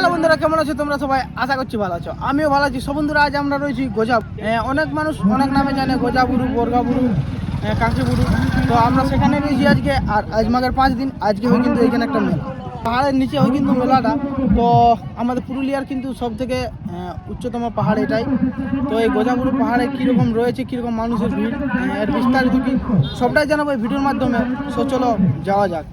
Hello বন্ধুরা, কেমন আছো? তোমরা সবাই আশা করছি ভালো আছো। আমিও ভালো আছি। সব বন্ধুরা, আজ আমরা রয়েছি গোজাব। অনেক মানুষ অনেক নামে জানে, গোজাবুরু, বর্গাবুরু কাঁকড়িবুরু তো আমরা সেখানে রয়েছি আজকে, আর আজ মাঘের পাঁচ দিন, আজকে হয় কিন্তু এখানে একটা মেলা। পাহাড়ের নিচে হয় কিন্তু মেলাটা। তো আমাদের পুরুলিয়ার কিন্তু সব থেকে উচ্চতম পাহাড় এটাই। তো এই গোজাবুরু পাহাড়ে কীরকম রয়েছে, কীরকম মানুষের ভিড় এর বিস্তারিত কি সবটাই জানাব এই ভিডিওর মাধ্যমে। সো চলো, যাওয়া যাক।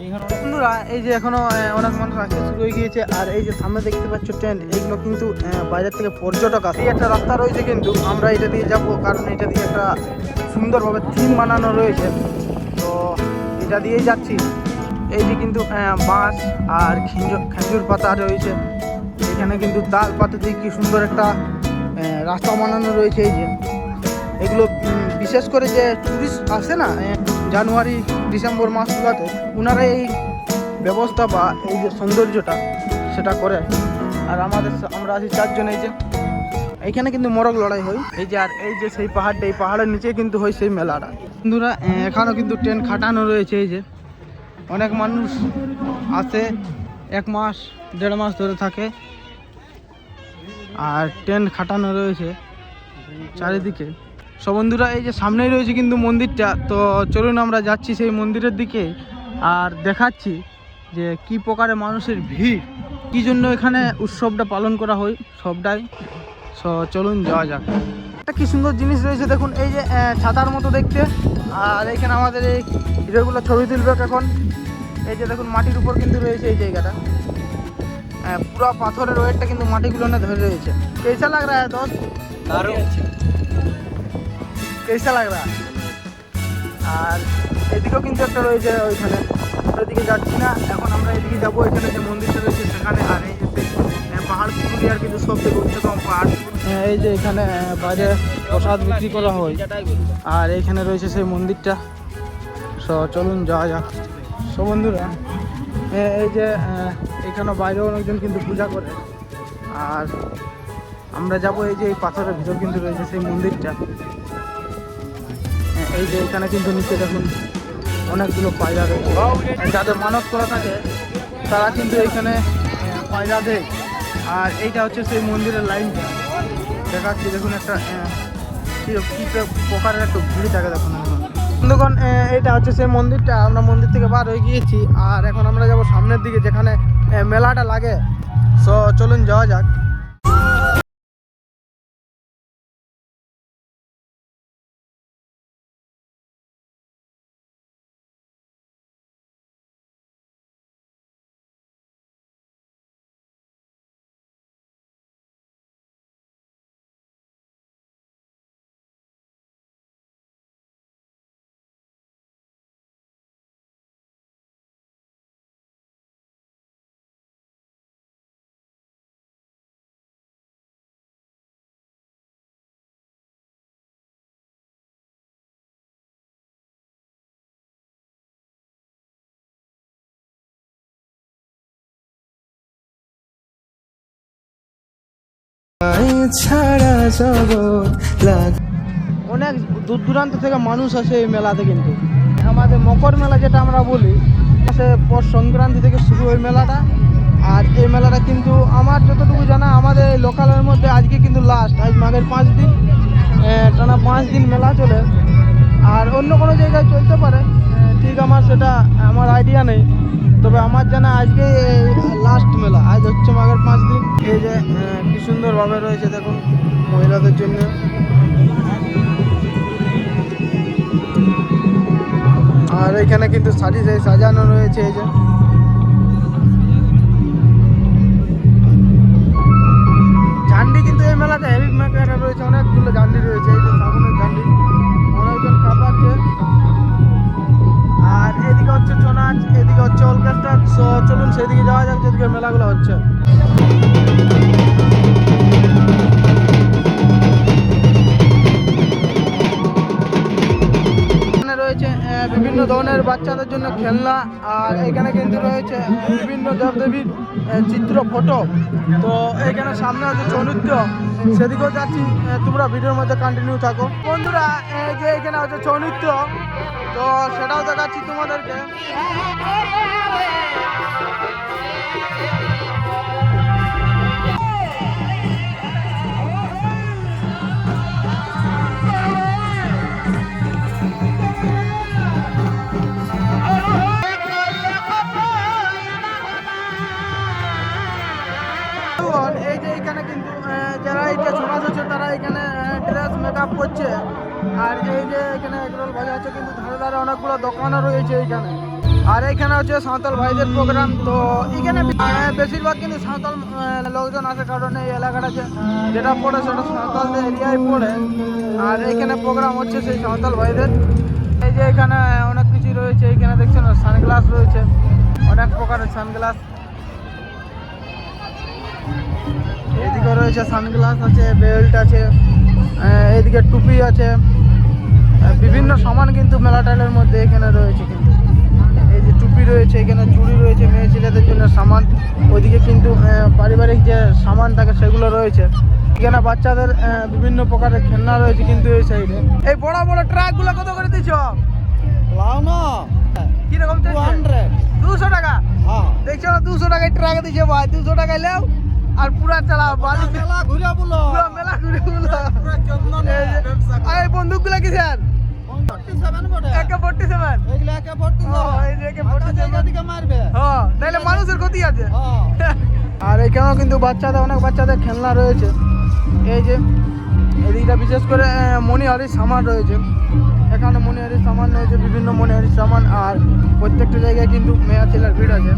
বন্ধুরা, এই যে এখনও অনেক মানুষ আসতে শুরু হয়ে গিয়েছে, আর এই যে সামনে দেখতে পাচ্ছ ট্রেন্ড এইগুলো কিন্তু বাইরের থেকে পর্যটক আসে। একটা রাস্তা রয়েছে কিন্তু, আমরা এটা দিয়ে যাব, কারণ এটা দিয়ে একটা সুন্দরভাবে থিম বানানো রয়েছে। তো এটা দিয়েই যাচ্ছি। এই যে কিন্তু বাঁশ আর খেজুর পাতা রয়েছে। এখানে কিন্তু তাল পাতা দিয়ে কি সুন্দর একটা রাস্তা বানানো রয়েছে এই যে। এগুলো বিশেষ করে যে টুরিস্ট আসে না জানুয়ারি, ডিসেম্বর মাসগুলোতে ওনারা এই ব্যবস্থা বা এই যে সৌন্দর্যটা, সেটা করে। আর আমাদের আমরা আছি চারজন এই যে। এইখানে কিন্তু মরক লড়াই হয়। এই যে, আর এই যে সেই পাহাড়টা, এই পাহাড়ের নিচে কিন্তু হয় সেই মেলাটা। বন্ধুরা এখানেও কিন্তু ট্রেন খাটানো রয়েছে এই যে। অনেক মানুষ আসে, এক মাস, দেড় মাস ধরে থাকে। আর ট্রেন খাটানো রয়েছে চারিদিকে। সব বন্ধুরা, এই যে সামনেই রয়েছে কিন্তু মন্দিরটা, তো চলুন আমরা যাচ্ছি সেই মন্দিরের দিকে আর দেখাচ্ছি যে কি প্রকারে মানুষের ভিড়, কী জন্য এখানে উৎসবটা পালন করা হয় সবটাই। চলুন যাওয়া যাক। একটা কি সুন্দর জিনিস রয়েছে, দেখুন, এই যে ছাতার মতো দেখতে। আর এখানে আমাদের এই হিরোগুলো ছবি তুলবে এখন। এই যে, দেখুন, মাটির উপর কিন্তু রয়েছে এই জায়গাটা। পুরো পাথরের ওয়েটটা কিন্তু মাটিগুলো ধরে রয়েছে। কেসা লাগ রা দশ कैसा लग रहा है আর এদিকেও কিন্তু একটা রয়েছে ওইখানে ওইদিকে যাচ্ছি না এখন আমরা এদিকে যাবো এখানে যে মন্দিরটা রয়েছে সেখানে আর এই যে সেই, আহ, পাহাড় পুরুলিয়ার কিন্তু সব থেকে উচ্চতম পাহাড় আহ, এই যে এখানে আহ, বাইরে প্রসাদ বিক্রি করা হয় আর এইখানে রয়েছে সেই মন্দিরটা সো চলুন যাওয়া যাক সো বন্ধুরা এ- এই যে আহ, এখানে বাইরেও অনেকজন কিন্তু পূজা করে আর আমরা যাব এই যে এই পাথরের ভিতর কিন্তু রয়েছে সেই মন্দিরটা এ- এই যে এখানে কিন্তু নিচে দেখুন অনেকগুলো পায়রা রয়েছে। যাদের মানত করা থাকে তারা কিন্তু এইখানে পায়রা দেয়। আর এইটা হচ্ছে সেই মন্দিরের লাইনটা দেখাচ্ছি দেখুন একটা কি প্রকারের একটা ভিড় থাকে দেখুন আহ, এইটা হচ্ছে সেই মন্দিরটা। আমরা মন্দির থেকে বার হয়ে গিয়েছি আর এখন আমরা যাব সামনের দিকে যেখানে মেলাটা লাগে। সো চলুন যাওয়া যাক। ছাড়া অনেক দূর দূরান্ত থেকে মানুষ আসে এই মেলাতে কিন্তু। আমাদের মকর মেলা যেটা আমরা বলি, সে পর সংক্রান্তি থেকে শুরু হয় মেলাটা। আর এই মেলাটা কিন্তু আমার যতটুকু জানা, আমাদের লোকালের মধ্যে আজকে কিন্তু লাস্ট আজ মাঘের পাঁচ দিন। টানা পাঁচ দিন মেলা চলে। আর অন্য কোনো জায়গায় চলতে পারে। ঠিক আমার সেটা, আমার আইডিয়া নেই। তবে আমার জানা আজকে লাস্ট মেলা, আজ হচ্ছে মাঘের পাঁচ দিন। এই যে কি সুন্দরভাবে রয়েছে দেখুন মহিলাদের জন্য। আর এখানে কিন্তু শাড়ি সাজানো রয়েছে, এই যে। ঝান্ডি কিন্তু এই মেলাতে হেভি মেকারে রয়েছে, অনেকগুলো ঝান্ডি রয়েছে, এই যে সামনের ঝান্ডি। অনেকজন কাঁপাচ্ছে আর এদিকে হচ্ছে ছৌ নাচ এদিকে হচ্ছে অর্কেস্ট্রা সো চলুন সেদিকে যাওয়া যাক, যেদিকে মেলাগুলো হচ্ছে। রয়েছে বিভিন্ন ধরনের বাচ্চাদের জন্য খেলনা, আর এখানে কিন্তু রয়েছে বিভিন্ন দেবদেবীর চিত্র, ফটো। তো এখানে সামনে আছে চৌনৃত্য সেদিকেও যাচ্ছি তোমরা ভিডিওর মধ্যে কন্টিনিউ থাকো। বন্ধুরা যে এখানে হচ্ছে চৌনৃত্য তো সেটাও দেখাচ্ছি তোমাদেরকে। আর এই যে এখানে এগরোল ভাজা হচ্ছে কিন্তু ধারে ধারে অনেকগুলো দোকানও রয়েছে এইখানে। আর এখানে হচ্ছে সাঁওতাল ভাইদের প্রোগ্রাম তো এখানে বেশিরভাগ কিন্তু সাঁওতাল লোকজন আছে, কারণ এই এলাকাটাতে যেটা পড়ে সেটা সাঁওতালদের এরিয়ায় পড়ে। আর এখানে প্রোগ্রাম হচ্ছে সেই সাঁওতাল ভাইদের। এই যে এখানে অনেক কিছু রয়েছে এখানে দেখছেন সানগ্লাস রয়েছে, অনেক প্রকারের সানগ্লাস। এদিকে রয়েছে সানগ্লাস আছে, বেল্ট আছে এদিকে টুপি আছে। বিভিন্ন সামান কিন্তু মেলা টাইলের মধ্যে এখানে রয়েছে কিন্তু। এই যে টুপি রয়েছে এখানে চুড়ি রয়েছে মেয়ে ছেলেদের জন্য সামান। ওইদিকে কিন্তু পারিবারিক যে সামান থাকে সেগুলো রয়েছে। এখানে বাচ্চাদের বিভিন্ন প্রকারের খেলনা রয়েছে কিন্তু এই সাইডে। এই বড় বড় ট্রাকগুলো কত করে দিচ্ছ কীরকম দুশো টাকা? দেখছ না দুশো টাকায় ট্রাক দিচ্ছে ভাই দুশো টাকায় লেও। আর পুরা চালাও বালি। পুরা মেলা ঘুরে বলো। এই যে- আর এই কি স্যার হ্যাঁ আর এখানেও কিন্তু বাচ্চাদের অনেক বাচ্চাদের খেলনা রয়েছে। বিশেষ করে মণিহারির সামান রয়েছে। এখানে মণিহারির সামান রয়েছে বিভিন্ন মণিহারির সামান আর প্রত্যেকটা জায়গায় কিন্তু মেয়া ছেলের ভিড় আছে।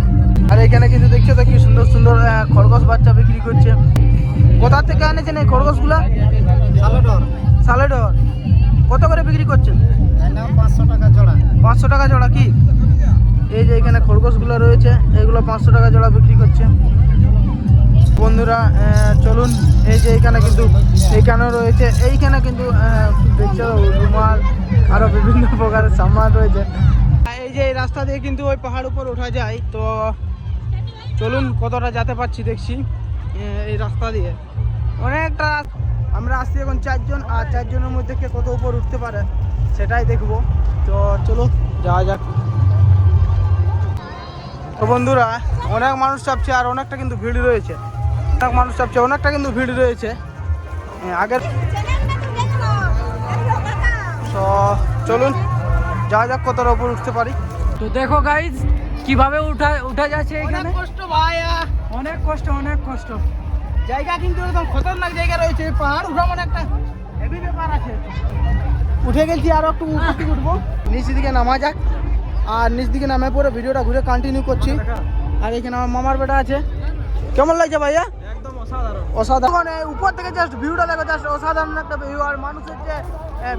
আর এখানে কিন্তু দেখছ তো কি সুন্দর সুন্দর খরগোশ বাচ্চা বিক্রি করছে। কোথা থেকে আনেছেন এই খরগোশগুলা? সালেডর। কত করে বিক্রি করছেন? পাঁচশো টাকা জোড়া কি? এই যে এখানে খরগোশগুলো রয়েছে এগুলো পাঁচশো টাকা জোড়া বিক্রি করছে। বন্ধুরা চলুন, এই যে এইখানে কিন্তু এইখানেও রয়েছে, এইখানে কিন্তু দেখছ, রুমাল আরও বিভিন্ন প্রকারের সামান রয়েছে। এই যে এই রাস্তা দিয়ে কিন্তু ওই পাহাড় উপর ওঠা যায়, তো চলুন কতটা যেতে পারছি, দেখছি এই রাস্তা দিয়ে। অনেকটা আমরা আসছি এখন চারজন, আর চারজনের মধ্যে কে কত উপর উঠতে পারে, সেটাই দেখব। তো চলো যাওয়া যাক। তো বন্ধুরা, অনেক মানুষ চাপছে, আর অনেকটা কিন্তু ভিড় রয়েছে। অনেক মানুষ চাপছে অনেকটা কিন্তু ভিড় রয়েছে। আগের তো চলুন যা যাক কতটা উপর উঠতে পারি। তো দেখো গাইজ কীভাবে উঠা উঠা যাচ্ছে এখানে? কষ্ট ভাই অনেক কষ্ট অনেক কষ্ট। জায়গা কিন্তু একদম খতরনাক জায়গা রয়েছে পাহাড় উঠা মানে একটা হেভি ব্যাপার আছে। উঠে গেছি আরও একটু উপর উঠবো। নিচ দিকে নামা যাক। আর নিচ দিকে নামে পরে ভিডিওটা ঘুরে কন্টিনিউ করছি। আর এখানে আমার মামার বেটা আছে। কেমন লাগছে ভাইয়া? অসাধারণ অসাধারণ মানে উপর থেকে জাস্ট ভিউটা দেখো জাস্ট অসাধারণ একটা ভিউ আর মানুষের যে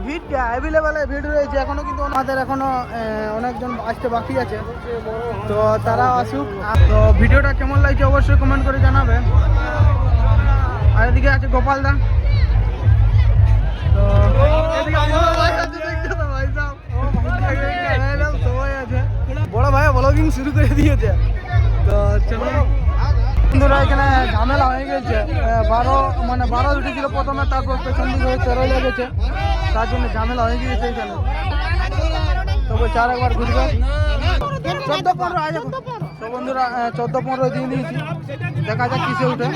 ভিড়টা অ্যাভেলেবেল ভিড় রয়েছে এখনও কিন্তু আমাদের এখনও অনেকজন আসতে বাকি আছে তো তারা আসুক তো ভিডিওটা কেমন লাগছে অবশ্যই কমেন্ট করে জানাবে আর এদিকে আছে গোপাল দা তো বড় ভাই ব্লগিং শুরু করে দিয়েছে এখানে ঝামেলা হয়ে গেছে। বারো মানে বারো উঠেছিল প্রথমে, তারপর পেছন দিকে তেরো লেগেছে তার জন্য ঝামেলা হয়ে গিয়েছে এখানে। তো বলছে আর একবার ঘুরবে চোদ্দ পনেরো আজ তো বন্ধুরা চোদ্দ পনেরো দিয়ে দিয়েছি দেখা যাক কিসে উঠে।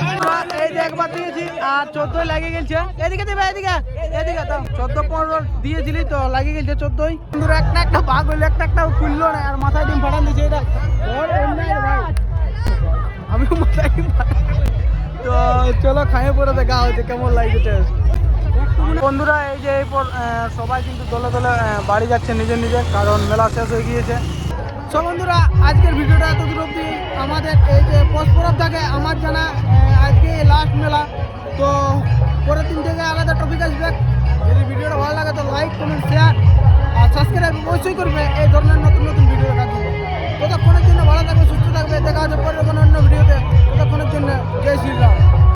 এই যে একবার দিয়েছি, আর চোদ্দই লাগিয়ে গেছে এদিকে দেবে, এদিকে এদিকে তো চোদ্দ পনেরো দিয়েছিলি তো লাগিয়ে গেছে চোদ্দই। বন্ধুরা, একটা একটা ভাগ হইল, একটা একটা খুললো না, আর মাথায় ডিম ফাটান চলো খাইয়ে পরে দেখা হচ্ছে কেমন লাগছে টেস্ট বন্ধুরা এই যে এরপর সবাই কিন্তু দলে দলে বাড়ি যাচ্ছে নিজের নিজের কারণ মেলা শেষ হয়ে গিয়েছে। সো বন্ধুরা আজকের ভিডিওটা এত দূর অব্দি আমাদের এই যে পরস্পরব থাকে আমার জানা আজকে লাস্ট মেলা। তো পরের দিন থেকে আলাদা টপিক আসবে। যদি ভিডিওটা ভালো লাগে তো লাইক কমেন্ট শেয়ার আর সাবস্ক্রাইব অবশ্যই করবে। এই ধরনের নতুন নতুন ভিডিও দেখার জন্য। ততক্ষণের জন্য ভালো থাকবে সুস্থ থাকবে। দেখা হচ্ছে পরের কোনো অন্য ভিডিওতে ততক্ষণের জন্য জয় শ্রীরাম।